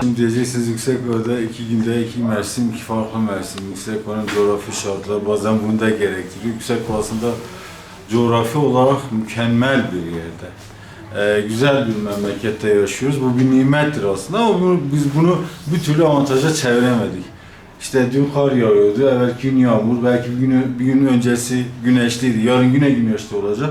Şimdi diyeceksiniz yüksek orada iki günde iki mevsim, iki farklı mevsim. Yüksek oranın coğrafi şartları bazen bunu da gerektiriyor. Yüksek aslında coğrafi olarak mükemmel bir yerde. Ee, güzel bir memlekette yaşıyoruz. Bu bir nimettir aslında ama bunu, biz bunu bir türlü avantaja çeviremedik. İşte dün kar yağıyordu, evvelki gün yağmur, belki bir gün, bir gün öncesi güneşliydi, yarın yine güneşli olacak.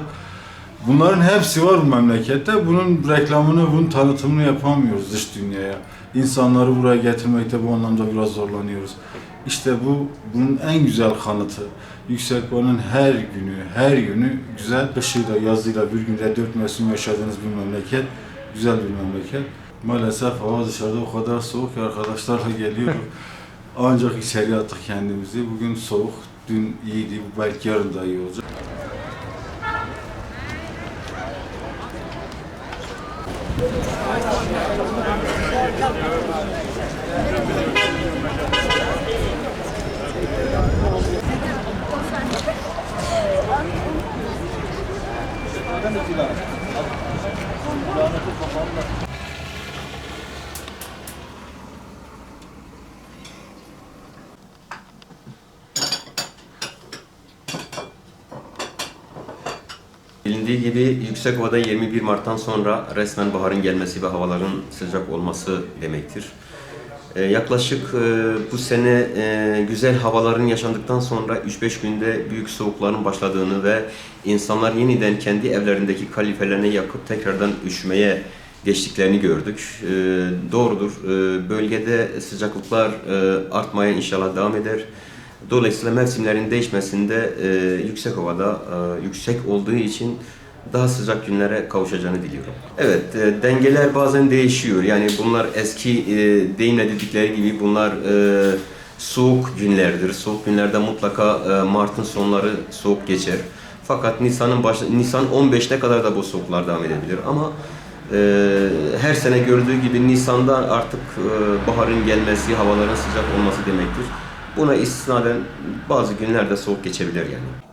Bunların hepsi var bu memlekette. Bunun reklamını, bunun tanıtımını yapamıyoruz dış dünyaya. İnsanları buraya getirmekte bu anlamda biraz zorlanıyoruz. İşte bu bunun en güzel kanıtı. Yüksekvanın her günü, her günü güzel kışıyla, yazıyla bir günde dört mevsim yaşadığınız bir memleket. Güzel bir memleket. Maalesef hava dışarıda o kadar soğuk ki arkadaşlarla geliyorum. Ancak içeri attık kendimizi. Bugün soğuk, dün iyiydi, belki yarın da iyi olacak. Ben de silah. Kulağına tutma, Bilindiği gibi Yüksekova'da 21 Mart'tan sonra resmen baharın gelmesi ve havaların sıcak olması demektir. Ee, yaklaşık e, bu sene e, güzel havaların yaşandıktan sonra 3-5 günde büyük soğukların başladığını ve insanlar yeniden kendi evlerindeki kalifelerine yakıp tekrardan üşümeye geçtiklerini gördük. Ee, doğrudur, Ee, bölgede sıcaklıklar e, artmaya inşallah devam eder. Dolayısıyla mevsimlerin değişmesinde e, yüksek havada e, yüksek olduğu için daha sıcak günlere kavuşacağını diliyorum. Evet, e, dengeler bazen değişiyor. Yani bunlar eski e, deyimle dedikleri gibi bunlar e, soğuk günlerdir. Soğuk günlerde mutlaka e, Mart'ın sonları soğuk geçer. Fakat Nisan'ın baş, Nisan 15'ne kadar da bu soğuklar devam edebilir. Ama e, her sene gördüğü gibi Nisan'da artık e, baharın gelmesi, havaların sıcak olması demektir. Buna istinaden bazı günlerde soğuk geçebilir yani.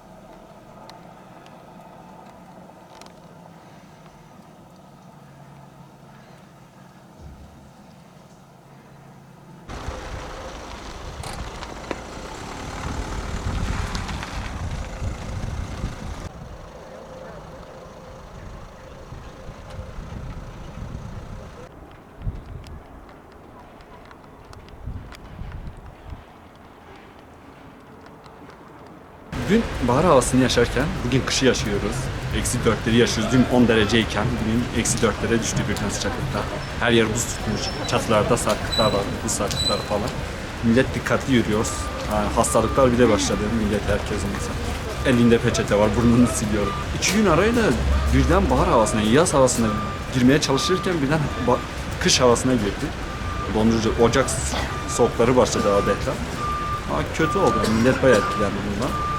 Dün bahar havasını yaşarken bugün kışı yaşıyoruz. Eksi dörtleri yaşıyoruz. Dün 10 dereceyken bugün eksi dörtlere düştü birden sıcaklıkta. Her yer buz tutmuş. Çatılarda sarkıtlar var, buz sarkıtları falan. Millet dikkatli yürüyoruz. Yani hastalıklar bile başladı. Millet herkesin mesela. Elinde peçete var, burnunu siliyor. İki gün arayla birden bahar havasına, yaz havasına girmeye çalışırken birden kış havasına girdi. Dondurucu, ocak soğukları başladı adeta. Ama kötü oldu. Millet bayağı etkilendi bundan.